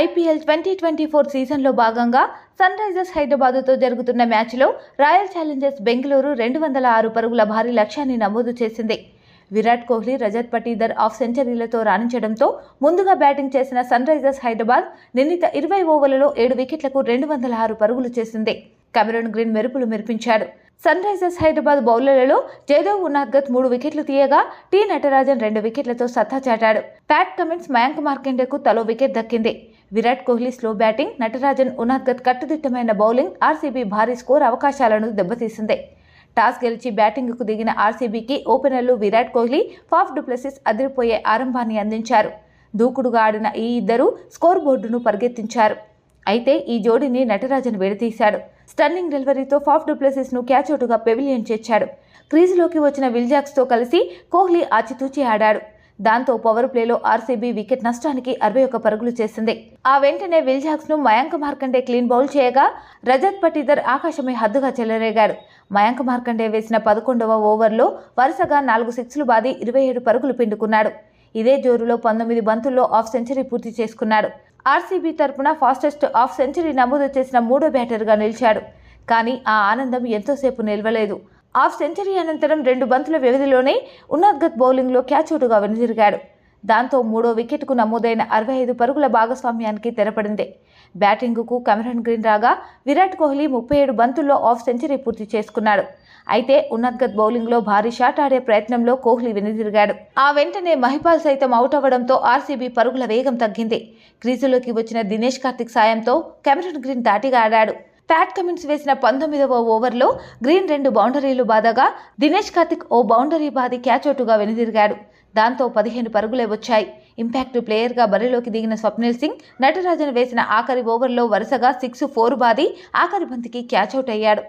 IPL twenty twenty four సీజన్లో భాగంగా sun Risers హైదరాబాద్తో జరుగుతున్న మ్యాచ్లో రాయల్ ఛాలెంజర్స్ బెంగళూరు రెండు వందల ఆరు పరుగుల భారీ లక్ష్యాన్ని నమోదు చేసింది. విరాట్ కోహ్లీ రజత్ పటీదర్ ఆఫ్ సెంచరీలతో రాణించడంతో ముందుగా బ్యాటింగ్ చేసిన సన్ రైజర్స్ హైదరాబాద్ నిర్ణీత ఇరవై ఓవర్లలో ఏడు వికెట్లకు రెండు వందల ఆరు పరుగులు చేసింది. కెమెరన్ గ్రీన్ మెరుపులు మెరిపించాడు. సన్ రైజర్స్ హైదరాబాద్ బౌలర్లలో జయదేవ్ ఉనాద్గత్ మూడు వికెట్లు తీయగా టీ నటరాజన్ రెండు వికెట్లతో సత్తా చాటాడు. ప్యాట్ కమిన్స్ మయాంక్ మార్కెండేకు తలో వికెట్ దక్కింది. విరాట్ కోహ్లీ స్లో బ్యాటింగ్ నటరాజన్ ఉనాద్గత్ కట్టుదిట్టమైన బౌలింగ్ ఆర్సీబీ భారీ స్కోర్ అవకాశాలను దెబ్బతీసింది. టాస్ గెలిచి బ్యాటింగ్కు దిగిన ఆర్సీబీకి ఓపెనర్లు విరాట్ కోహ్లీ ఫాఫ్ డుప్లెసిస్ అదిరిపోయే ఆరంభాన్ని అందించారు. దూకుడుగా ఆడిన ఈ ఇద్దరు స్కోర్ బోర్డును పరిగెత్తించారు. అయితే ఈ జోడీని నటరాజన్ విడదీశాడు. స్టన్నింగ్ డెలివరీతో ఫాఫ్ డుప్లెసిస్ను క్యాచౌట్గా పెవిలియన్ చేర్చాడు. క్రీజులోకి వచ్చిన విల్జాక్స్తో కలిసి కోహ్లీ ఆచితూచి ఆడాడు. దాంతో పవర్ ప్లేలో ఆర్సీబీ వికెట్ నష్టానికి అరవై ఒక్క పరుగులు చేసింది. ఆ వెంటనే విల్జాక్స్ను మయాంక్ మార్కండే క్లీన్ బౌల్ చేయగా రజత్ పటీదర్ ఆకాశమే హద్దుగా చెలరేగాడు. మయాంక్ మార్కండే వేసిన పదకొండవ ఓవర్లో వరుసగా నాలుగు సిక్స్లు బాది ఇరవై ఏడు పరుగులు పిండుకున్నాడు. ఇదే జోరులో పంతొమ్మిది బంతుల్లో ఆఫ్ సెంచరీ పూర్తి చేసుకున్నాడు. ఆర్సీబీ తరపున ఫాస్టెస్ట్ ఆఫ్ సెంచరీ నమోదు చేసిన మూడో బ్యాటర్గా నిలిచాడు. కానీ ఆ ఆనందం ఎంతోసేపు నిలవలేదు. హాఫ్ సెంచరీ అనంతరం రెండు బంతుల వ్యవధిలోనే ఉన్నద్గత్ బౌలింగ్లో క్యాచౌటుగా వెనుదిరిగాడు. దాంతో మూడో వికెట్కు నమోదైన అరవై ఐదు పరుగుల భాగస్వామ్యానికి తెరపడింది. బ్యాటింగ్కు కెమెరన్ గ్రీన్ రాగా విరాట్ కోహ్లీ ముప్పై ఏడు బంతుల్లో ఆఫ్ సెంచరీ పూర్తి చేసుకున్నాడు. అయితే ఉన్నద్గత్ బౌలింగ్లో భారీ షాట్ ఆడే ప్రయత్నంలో కోహ్లీ వెనుదిరిగాడు. ఆ వెంటనే మహిపాల్ సైతం అవుట్ అవ్వడంతో ఆర్సీబీ పరుగుల వేగం తగ్గింది. క్రీజులోకి వచ్చిన దినేష్ కార్తిక్ సాయంతో కెమెరన్ గ్రీన్ దాటిగా ఆడాడు. ప్యాట్ కమిన్స్ వేసిన పంతొమ్మిదవ ఓవర్లో గ్రీన్ రెండు బౌండరీలు బాదగా దినేష్ కార్తిక్ ఓ బౌండరీ బాది క్యాచౌటుగా వెనుదిరిగాడు. దాంతో పదిహేను పరుగులే వచ్చాయి. ఇంపాక్ట్ ప్లేయర్గా బరిలోకి దిగిన స్వప్నిల్ సింగ్ నటరాజన్ వేసిన ఆఖరి ఓవర్లో వరుసగా సిక్స్ ఫోర్ బాది ఆఖరి బంతికి క్యాచౌట్ అయ్యాడు.